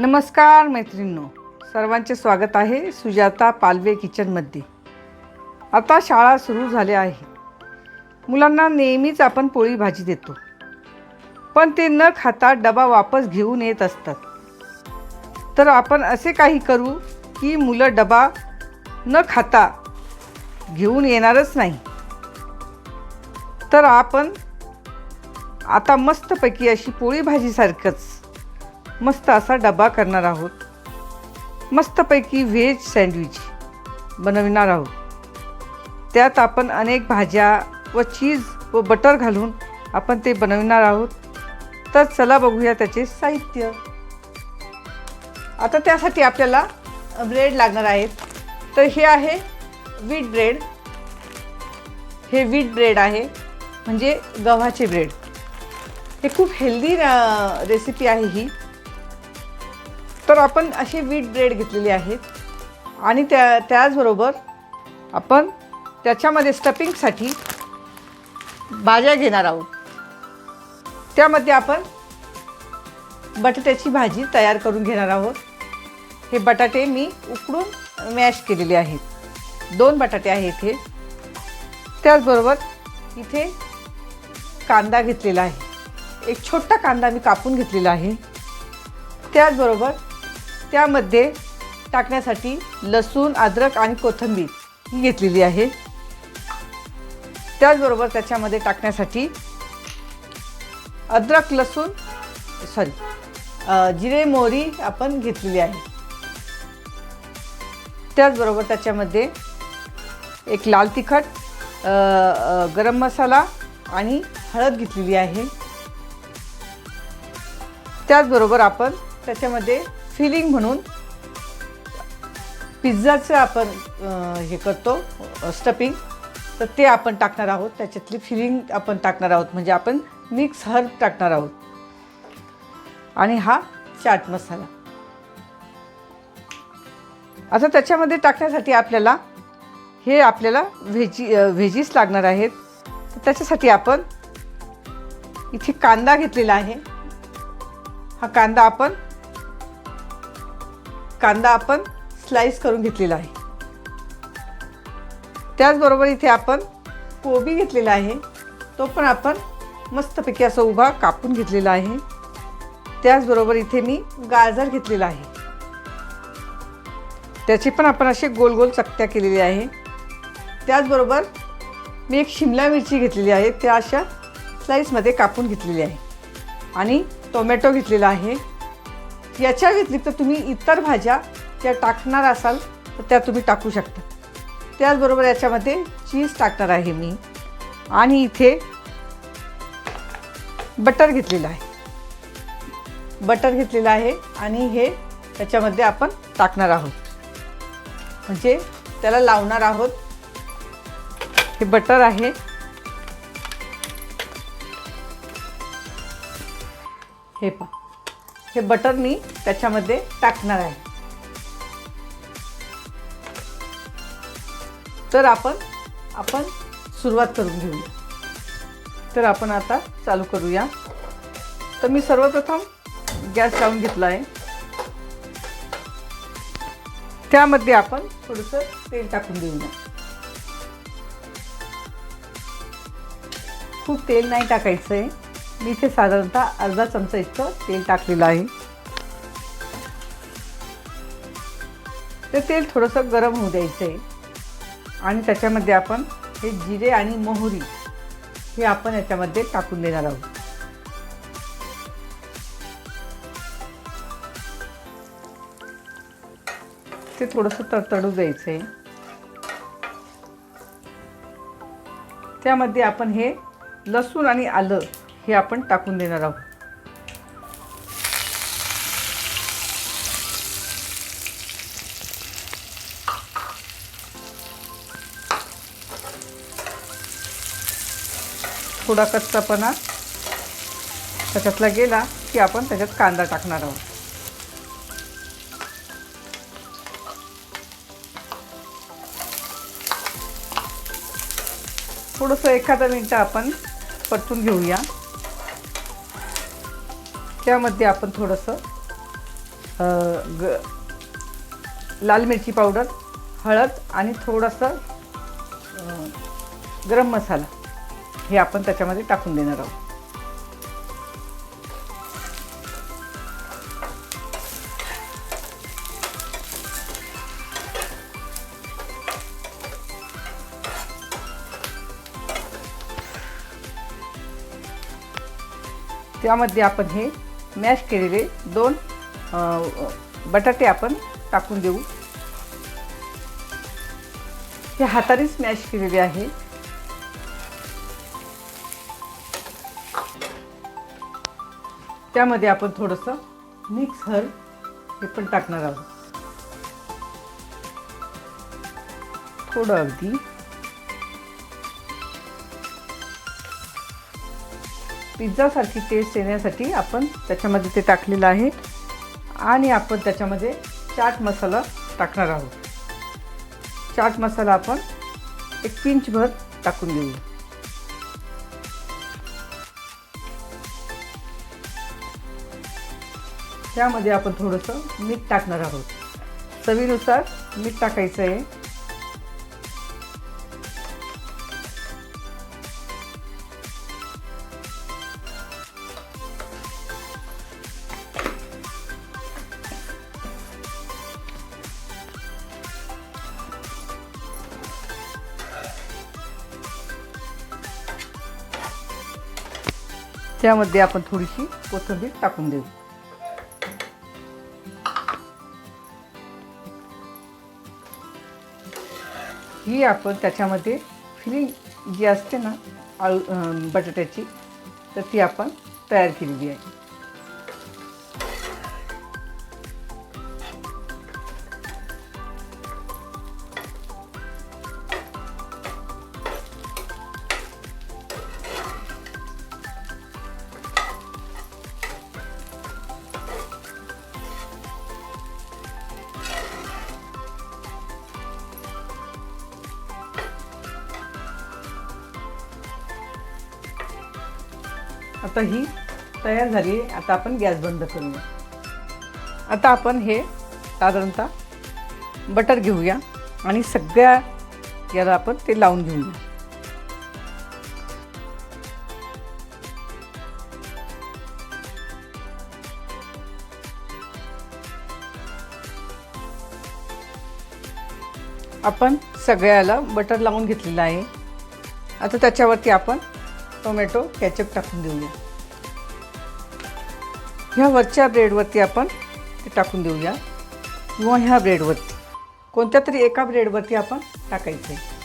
नमस्कार मैत्रिणींनो. सर्वांचे स्वागत आहे सुजाता पालवे किचनमध्ये आता शाळा सुरू झाल्या आहे. मुलांना नेहमीच आपण पोळी भाजी देतो. पण ते न खाता डबा वापस घेऊन येत असतात. तर आपण असे काही करू की मुलं डबा न खाता घेऊन येणारच नाही. तर आपण आता मस्तपैकी अशी पोळी भाजीसारखंच मस्त असा डबा करणार आहोत. मस्तपैकी व्हेज सँडविच बनविणार आहोत. त्यात आपण अनेक भाज्या व चीज व बटर घालून आपण ते बनविणार आहोत. तर चला बघूया त्याचे साहित्य. आता त्यासाठी आपल्याला ब्रेड लागणार आहेत. तर हे आहे वीट ब्रेड हे वीट ब्रेड आहे म्हणजे गव्हाचे ब्रेड हे खूप हेल्दी रेसिपी आहे ही. तर आपण असे वीट ब्रेड घेतलेले आहेत आणि त्या त्याचबरोबर आपण त्याच्यामध्ये स्टपिंगसाठी भाज्या घेणार आहोत. त्यामध्ये आपण बटाट्याची भाजी तयार करून घेणार आहोत. हे बटाटे मी उकडून मॅश केलेले आहेत. दोन बटाटे आहेत हे. त्याचबरोबर इथे कांदा घेतलेला आहे. एक छोटा कांदा मी कापून घेतलेला आहे. त्याचबरोबर त्यामध्ये टाकण्यासाठी लसूण अद्रक आणि कोथिंबीर ही घेतलेली आहे. त्याचबरोबर त्याच्यामध्ये टाकण्यासाठी अद्रक लसूण सॉरी जिरे मोहरी आपण घेतलेली आहे. त्याचबरोबर त्याच्यामध्ये एक लाल तिखट गरम मसाला आणि हळद घेतलेली आहे. त्याचबरोबर आपण त्याच्यामध्ये फिलिंग म्हणून पिझ्झाचं आपण हे करतो स्टपिंग तर ते आपण टाकणार आहोत. त्याच्यातली फिलिंग आपण टाकणार आहोत. म्हणजे आपण मिक्स हर्ब टाकणार आहोत. आणि हा चाट मसाला. आता त्याच्यामध्ये टाकण्यासाठी आपल्याला हे आपल्याला व्हेजी व्हेजीस लागणार आहेत. तर त्याच्यासाठी आपण इथे कांदा घेतलेला आहे. हा कांदा आपण कांदा आपण स्लाईस करून घेतलेला आहे. त्याचबरोबर इथे आपण कोबी घेतलेला आहे. तो पण आपण मस्तपैकी असा उभा कापून घेतलेला आहे. त्याचबरोबर इथे मी गाजर घेतलेला आहे. त्याची पण आपण असे गोल गोल चकत्या केलेली आहे. त्याचबरोबर मी एक शिमला मिरची घेतलेली आहे. त्या अशा स्लाईसमध्ये कापून घेतलेली आहे. आणि टोमॅटो घेतलेला आहे. याच्या व्यतिरिक्त तुम्ही इतर भाज्या ज्या टाकणार असाल तर त्या तुम्ही टाकू शकता. त्याचबरोबर याच्यामध्ये चीज टाकणार आहे मी. आणि इथे बटर घेतलेलं आहे. बटर घेतलेलं आहे आणि हे त्याच्यामध्ये आपण टाकणार आहोत. म्हणजे त्याला लावणार आहोत. हे बटर आहे. हे पा हे बटर मी त्याच्यामध्ये टाकणार आहे. तर आपण आपण सुरुवात करून घेऊया. तर आपण आता चालू करूया. तर मी सर्वप्रथम गॅस लावून घेतला आहे त्यामध्ये आपण थोडंसं तेल टाकून देऊया. खूप तेल नाही टाकायचं आहे मी इथे साधारणतः अर्धा चमचा इतकं तेल टाकलेलं आहे. ते तेल थोडंसं गरम होऊ द्यायचं आहे आणि त्याच्यामध्ये आपण हे जिरे आणि मोहरी हे आपण याच्यामध्ये टाकून देणार आहोत. ते थोडंसं तडतडू द्यायचं आहे त्यामध्ये आपण हे लसूण आणि आलं हे आपण टाकून देणार आहोत. थोडा कच्चापणा त्याच्यातला गेला की आपण त्याच्यात कांदा टाकणार आहोत. थोडंसं एखादा मिनटं आपण परतून घेऊया. त्यामध्ये आपण थोडंसं ग लाल मिरची पावडर हळद आणि थोडंसं गरम मसाला हे आपण त्याच्यामध्ये टाकून देणार आहोत. त्यामध्ये आपण हे मॅश केलेले दोन बटाटे आपण टाकून देऊ. हे हातानेच मॅश केलेले आहे. त्यामध्ये आपण थोडंसं मिक्स हर हे पण टाकणार आहोत. थोडं अगदी पिझ्झासारखी टेस्ट येण्यासाठी आपण त्याच्यामध्ये ते टाकलेलं आहे. आणि आपण त्याच्यामध्ये चाट मसाला टाकणार आहोत. चाट मसाला आपण एक पिंचभर टाकून देऊ. त्यामध्ये आपण थोडंसं मीठ टाकणार आहोत. चवीनुसार मीठ टाकायचं आहे. त्यामध्ये आपण थोडीशी कोथिंबीर टाकून देऊ. ही आपण त्याच्यामध्ये फिलिंग जी असते ना आळू बटाट्याची तर ती आपण तयार केलेली आहे. आता ही तयार झाली आता आपण गॅस बंद करूया. आता आपण हे साधारणतः बटर घेऊया आणि सगळ्या याला आपण ते लावून घेऊया. आपण सगळ्याला बटर लावून घेतलेलं आहे. आता त्याच्यावरती आपण टोमॅटो कॅचअप टाकून देऊया. ह्या वरच्या ब्रेडवरती आपण ते टाकून देऊया. किंवा ह्या ब्रेडवरती. कोणत्या तरी एका ब्रेडवरती आपण टाकायचं आहे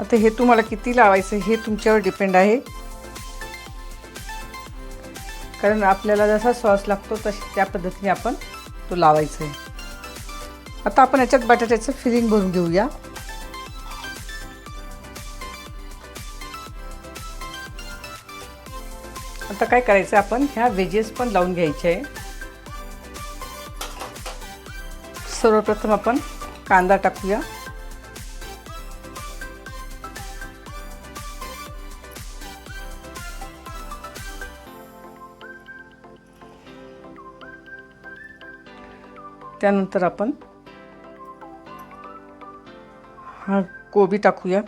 आता हे तुम्हाला किती लावायचं हे तुमच्यावर डिपेंड आहे. कारण आपल्याला जसा सॉस लागतो तशी त्या पद्धतीने आपण तो लावायचा आहे आता आपण याच्यात बटाट्याचं फिलिंग भरून घेऊया. आता काय करायचं आपण ह्या व्हेजेस पण लावून घ्यायचे. आहे सर्वप्रथम आपण कांदा टाकूया. त्यानंतर आपण हा कोबी टाकूया.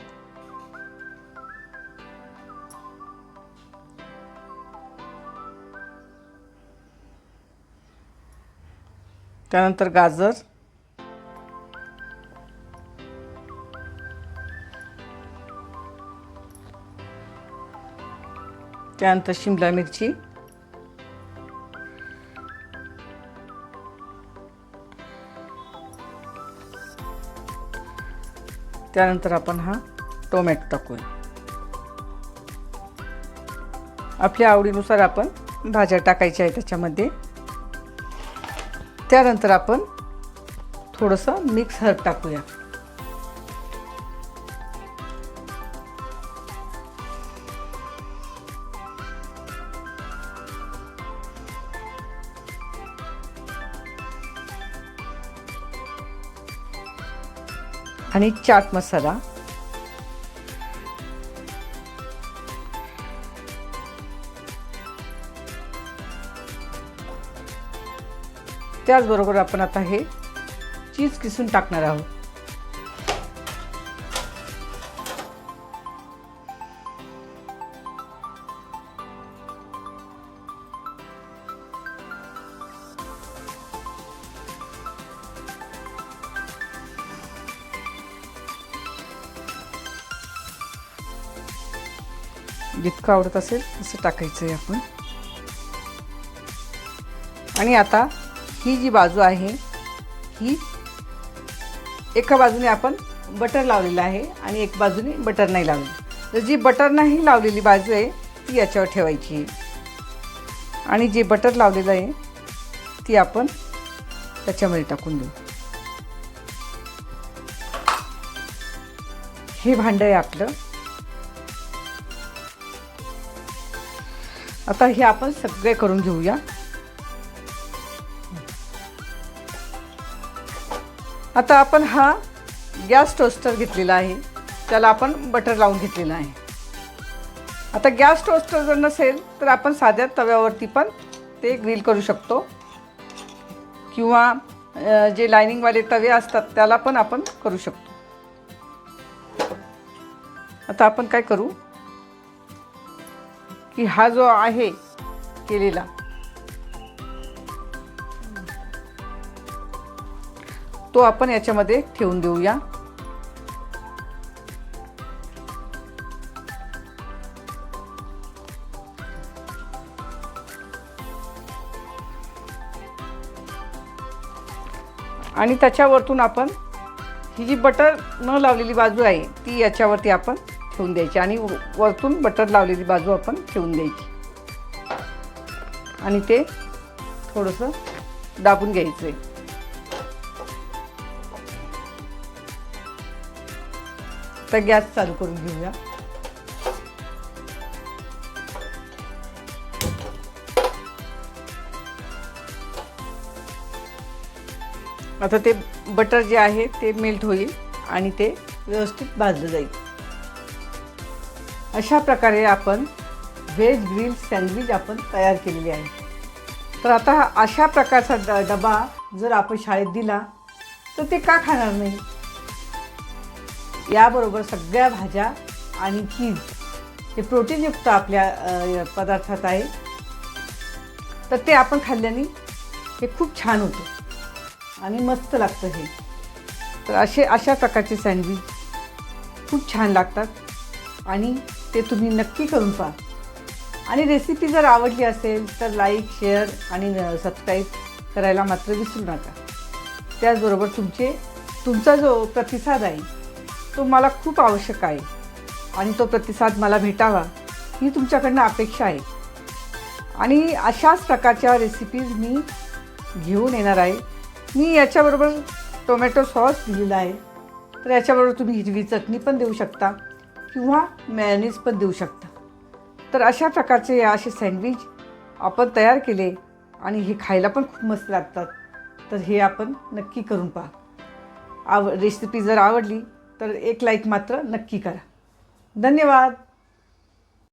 त्यानंतर गाजर. त्यानंतर शिमला मिरची. त्यानंतर आपण हा टोमॅटो टाकूया. आपल्या आवडीनुसार आपण भाज्या टाकायच्या आहे त्याच्यामध्ये. त्यानंतर आपण थोडंसं मिक्स हर्ब टाकूया. आणि चाट मसाला. त्याचबरोबर आपण आता हे चीज किसून टाकणार आहोत. जितकं आवडत असेल तसं टाकायचं आहे आपण. आणि आता ही जी बाजू आहे ही एका बाजूने आपण बटर लावलेलं आहे आणि एक बाजूने बटर नाही लावलेलं तर जी बटर नाही लावलेली बाजू आहे ती याच्यावर ठेवायची. आहे आणि जे बटर लावलेलं आहे ती आपण त्याच्यामध्ये टाकून देऊ. हे भांडं आहे आपलं. आता हे आपण सगळे करून घेऊया. आता आपण हा गॅस टोस्टर घेतलेला आहे. त्याला आपण बटर लावून घेतलेलं आहे. आता गॅस टोस्टर जर नसेल तर आपण साध्या तव्यावरती पण ते ग्रिल करू शकतो. किंवा जे लायनिंगवाले तवे असतात त्याला पण आपण करू शकतो. आता आपण काय करू? की हा जो आहे केलेला. तो आपण याच्यामध्ये ठेवून देऊया. आणि त्याच्यावरतून आपण ही जी बटर न लावलेली बाजू आहे ती याच्यावरती आपण ठेवून द्यायची. आणि वरतून बटर लावलेली बाजू आपण ठेवून द्यायची. आणि ते थोडंसं दाबून घ्यायचं आहे तर गॅस चालू करून घेऊया. आता ते बटर जे आहे ते मेल्ट होईल आणि ते व्यवस्थित भाजलं जाईल. अशा प्रकारे आपण व्हेज ग्रिल सँडविच आपण तयार केलेली आहे. तर आता अशा प्रकारचा ड डबा जर आपण शाळेत दिला तर ते का खाणार नाही? याबरोबर सगळ्या भाज्या आणि चीज हे प्रोटीनयुक्त आपल्या पदार्थात आहे. तर ते आपण खाल्ल्याने हे खूप छान होतं आणि मस्त लागतं हे. तर असे अशा प्रकारचे सँडविच खूप छान लागतात आणि ते तुम्ही नक्की करून पहा. आणि रेसिपी जर आवडली असेल तर लाईक शेअर आणि सबस्क्राईब करायला मात्र विसरू नका. त्याचबरोबर तुमचे तुमचा जो प्रतिसाद आहे तो मला खूप आवश्यक आहे. आणि तो प्रतिसाद मला भेटावा ही तुमच्याकडनं अपेक्षा आहे. आणि अशाच प्रकारच्या रेसिपीज मी घेऊन येणार आहे. मी याच्याबरोबर टोमॅटो सॉस दिलेला आहे. तर याच्याबरोबर तुम्ही हिरवी चटणी पण देऊ शकता. किंवा मॅनेज पण देऊ शकता. तर अशा प्रकारचे असे सँडविच आपण तयार केले आणि हे खायला पण खूप मस्त लागतात. तर हे आपण नक्की करून पहा. आव रेसिपी जर आवडली तर एक लाईक मात्र नक्की करा. धन्यवाद!